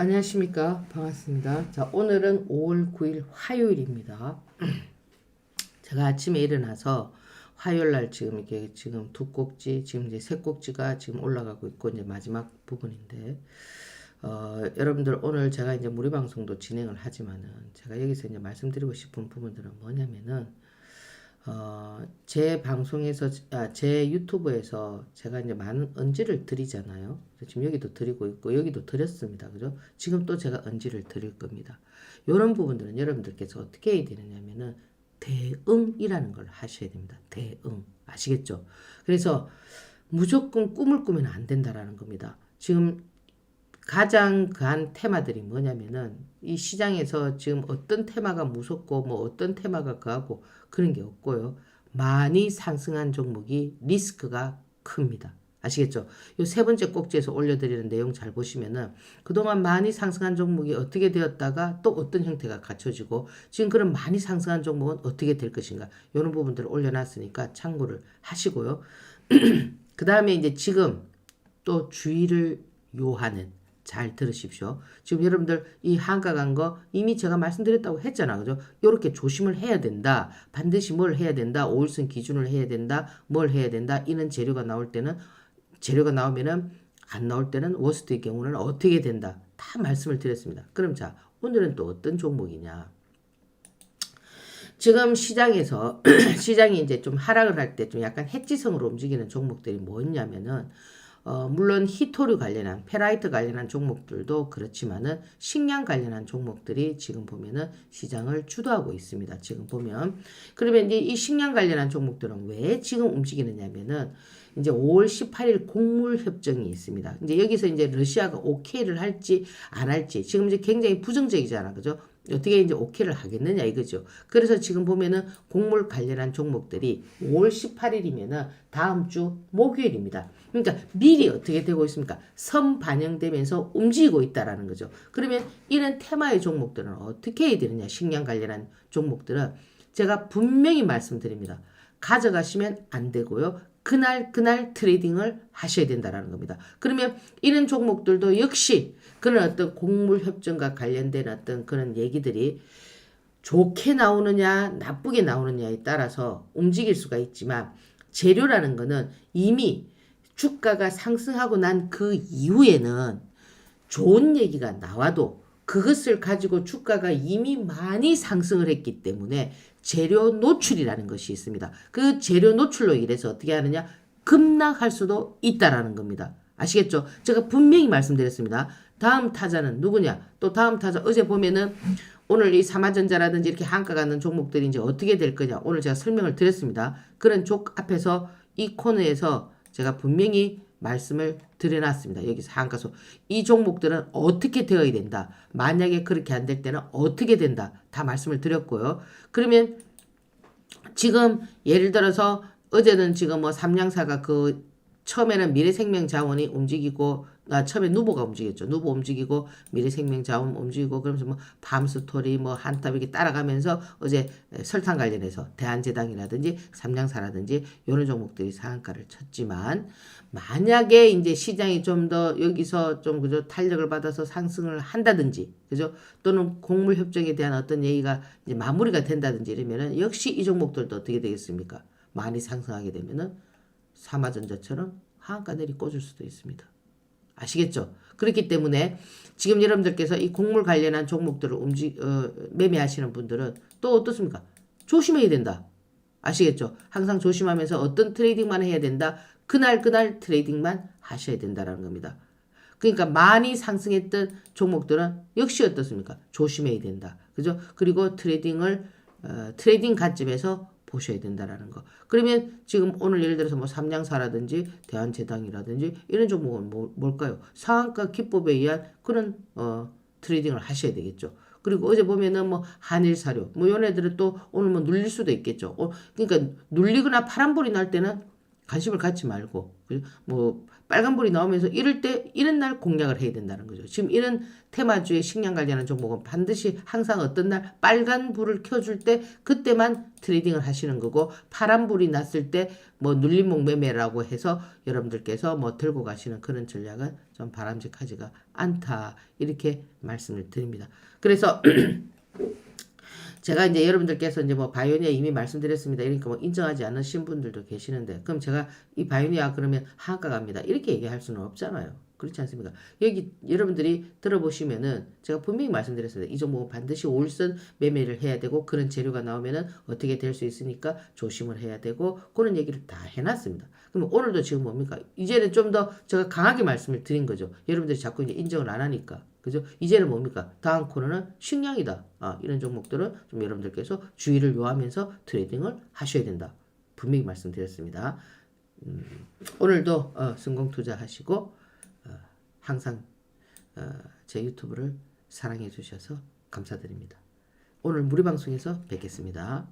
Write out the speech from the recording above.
안녕하십니까? 반갑습니다. 자 오늘은 5월 9일 화요일입니다. 제가 아침에 일어나서 화요일 날 지금 이게 지금 두 꼭지 지금 이제 세 꼭지가 지금 올라가고 있고 이제 마지막 부분인데 어, 여러분들 오늘 제가 이제 무료 방송도 진행을 하지만은 제가 여기서 이제 말씀드리고 싶은 부분들은 뭐냐면은 어, 제 방송에서 아, 제 유튜브에서 제가 이제 많은 언지를 드리잖아요. 지금 여기도 드리고 있고 여기도 드렸습니다. 그죠? 지금 또 제가 언지를 드릴 겁니다. 이런 부분들은 여러분들께서 어떻게 해야 되느냐면은 대응이라는 걸 하셔야 됩니다. 대응. 아시겠죠? 그래서 무조건 꿈을 꾸면 안 된다라는 겁니다. 지금 가장 그한 테마들이 뭐냐면은 이 시장에서 지금 어떤 테마가 무섭고 뭐 어떤 테마가 그하고 그런 게 없고요. 많이 상승한 종목이 리스크가 큽니다. 아시겠죠? 요 세 번째 꼭지에서 올려드리는 내용 잘 보시면은 그동안 많이 상승한 종목이 어떻게 되었다가 또 어떤 형태가 갖춰지고 지금 그런 많이 상승한 종목은 어떻게 될 것인가 이런 부분들을 올려놨으니까 참고를 하시고요. 그 다음에 이제 지금 또 주의를 요하는 잘 들으십시오. 지금 여러분들 이 한가 간 거 이미 제가 말씀드렸다고 했잖아. 그죠? 요렇게 조심을 해야 된다. 반드시 뭘 해야 된다. 5일선 기준을 해야 된다. 뭘 해야 된다. 이는 재료가 나올 때는 재료가 나오면은 안 나올 때는 워스트의 경우는 어떻게 된다. 다 말씀을 드렸습니다. 그럼 자, 오늘은 또 어떤 종목이냐? 지금 시장에서 시장이 이제 좀 하락을 할 때 좀 약간 해지성으로 움직이는 종목들이 뭐였냐면은 어, 물론 히토류 관련한 페라이트 관련한 종목들도 그렇지만은 식량 관련한 종목들이 지금 보면은 시장을 주도하고 있습니다. 지금 보면 그러면 이제 이 식량 관련한 종목들은 왜 지금 움직이느냐면은 이제 5월 18일 곡물 협정이 있습니다. 이제 여기서 이제 러시아가 오케이를 할지 안 할지 지금 이제 굉장히 부정적이잖아. 그죠? 어떻게 이제 오케이를 하겠느냐 이거죠. 그래서 지금 보면은 곡물 관련한 종목들이 5월 18일이면은 다음 주 목요일입니다. 그러니까 미리 어떻게 되고 있습니까? 선 반영되면서 움직이고 있다라는 거죠. 그러면 이런 테마의 종목들은 어떻게 해야 되느냐? 식량 관련한 종목들은 제가 분명히 말씀드립니다. 가져가시면 안 되고요. 그날 그날 트레이딩을 하셔야 된다라는 겁니다. 그러면 이런 종목들도 역시 그런 어떤 곡물 협정과 관련된 어떤 그런 얘기들이 좋게 나오느냐 나쁘게 나오느냐에 따라서 움직일 수가 있지만 재료라는 거는 이미 주가가 상승하고 난 그 이후에는 좋은 얘기가 나와도 그것을 가지고 주가가 이미 많이 상승을 했기 때문에 재료 노출이라는 것이 있습니다. 그 재료 노출로 인해서 어떻게 하느냐? 급락할 수도 있다라는 겁니다. 아시겠죠? 제가 분명히 말씀드렸습니다. 다음 타자는 누구냐? 또 다음 타자 어제 보면은 오늘 이 삼화전자라든지 이렇게 한가 가는 종목들이 이제 어떻게 될 거냐? 오늘 제가 설명을 드렸습니다. 그런 족 앞에서 이 코너에서 제가 분명히 말씀을 드려놨습니다. 여기서 한가소. 이 종목들은 어떻게 되어야 된다. 만약에 그렇게 안 될 때는 어떻게 된다. 다 말씀을 드렸고요. 그러면 지금 예를 들어서 어제는 지금 뭐 삼양사가 그 처음에는 미래생명자원이 움직이고 아, 처음에 누보가 움직였죠. 누보 움직이고 미래생명자원 움직이고 그러면서 뭐 밤스토리 뭐 한탑 이렇게 따라가면서 어제 설탕 관련해서 대한제당이라든지 삼양사라든지 이런 종목들이 상한가를 쳤지만 만약에 이제 시장이 좀 더 여기서 좀 그저 탄력을 받아서 상승을 한다든지 그죠 또는 곡물 협정에 대한 어떤 얘기가 이제 마무리가 된다든지 이러면은 역시 이 종목들도 어떻게 되겠습니까? 많이 상승하게 되면은 삼화전자처럼 하한가 내리 꽂을 수도 있습니다. 아시겠죠? 그렇기 때문에 지금 여러분들께서 이 곡물 관련한 종목들을 움직 어, 매매하시는 분들은 또 어떻습니까? 조심해야 된다. 아시겠죠? 항상 조심하면서 어떤 트레이딩만 해야 된다. 그날 그날 트레이딩만 하셔야 된다라는 겁니다. 그러니까 많이 상승했던 종목들은 역시 어떻습니까? 조심해야 된다. 그죠? 그리고 트레이딩을 어, 트레이딩 관점에서 보셔야 된다라는 거. 그러면 지금 오늘 예를 들어서 뭐 삼양사라든지 대한제당이라든지 이런 종목은 뭐, 뭘까요? 상한가 기법에 의한 그런 어, 트레이딩을 하셔야 되겠죠. 그리고 어제 보면은 뭐 한일사료 뭐 애들은 또 오늘 뭐 눌릴 수도 있겠죠. 어, 그러니까 눌리거나 파란불이 날 때는 관심을 갖지 말고? 뭐 빨간불이 나오면서 이럴 때 이런 날 공략을 해야 된다는 거죠. 지금 이런 테마주의 식량 관련한 종목은 반드시 항상 어떤 날 빨간 불을 켜줄 때 그때만 트레이딩을 하시는 거고 파란 불이 났을 때 뭐 눌림목 매매라고 해서 여러분들께서 뭐 들고 가시는 그런 전략은 좀 바람직하지가 않다 이렇게 말씀을 드립니다. 그래서 제가 이제 여러분들께서 이제 뭐 바이오니아 이미 말씀드렸습니다. 이러니까 뭐 인정하지 않으신 분들도 계시는데 그럼 제가 이 바이오니아 그러면 하한가 갑니다. 이렇게 얘기할 수는 없잖아요. 그렇지 않습니까? 여기 여러분들이 들어보시면은 제가 분명히 말씀드렸습니다. 이 종목은 반드시 올선 매매를 해야 되고 그런 재료가 나오면은 어떻게 될 수 있으니까 조심을 해야 되고 그런 얘기를 다 해놨습니다. 그럼 오늘도 지금 뭡니까? 이제는 좀 더 제가 강하게 말씀을 드린 거죠. 여러분들이 자꾸 이제 인정을 안 하니까. 그죠? 이제는 뭡니까? 다음 코너는 식량이다. 아, 이런 종목들은 좀 여러분들께서 주의를 요하면서 트레이딩을 하셔야 된다. 분명히 말씀드렸습니다. 음, 오늘도 어, 성공 투자하시고 어, 항상 어, 제 유튜브를 사랑해 주셔서 감사드립니다. 오늘 무료 방송에서 뵙겠습니다.